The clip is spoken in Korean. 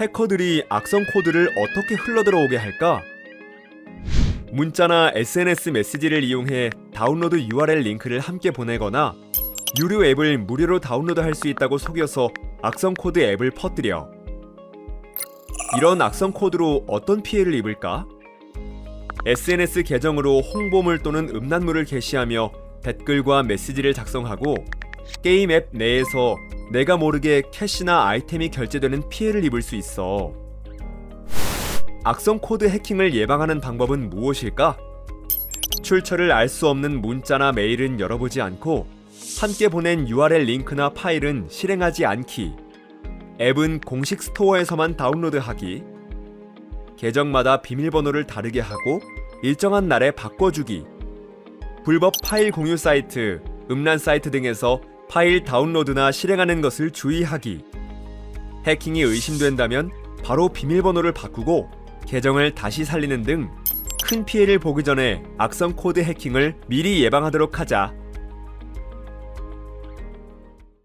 해커들이 악성 코드를 어떻게 흘러들어오게 할까? 문자나 SNS 메시지를 이용해 다운로드 URL 링크를 함께 보내거나 유료 앱을 무료로 다운로드할 수 있다고 속여서 악성 코드 앱을 퍼뜨려. 이런 악성 코드로 어떤 피해를 입을까? SNS 계정으로 홍보물 또는 음란물을 게시하며 댓글과 메시지를 작성하고 게임 앱 내에서 내가 모르게 캐시나 아이템이 결제되는 피해를 입을 수 있어. 악성 코드 해킹을 예방하는 방법은 무엇일까? 출처를 알 수 없는 문자나 메일은 열어보지 않고 함께 보낸 URL 링크나 파일은 실행하지 않기. 앱은 공식 스토어에서만 다운로드하기. 계정마다 비밀번호를 다르게 하고 일정한 날에 바꿔주기. 불법 파일 공유 사이트, 음란 사이트 등에서 파일 다운로드나 실행하는 것을 주의하기. 해킹이 의심된다면 바로 비밀번호를 바꾸고 계정을 다시 살리는 등 큰 피해를 보기 전에 악성 코드 해킹을 미리 예방하도록 하자.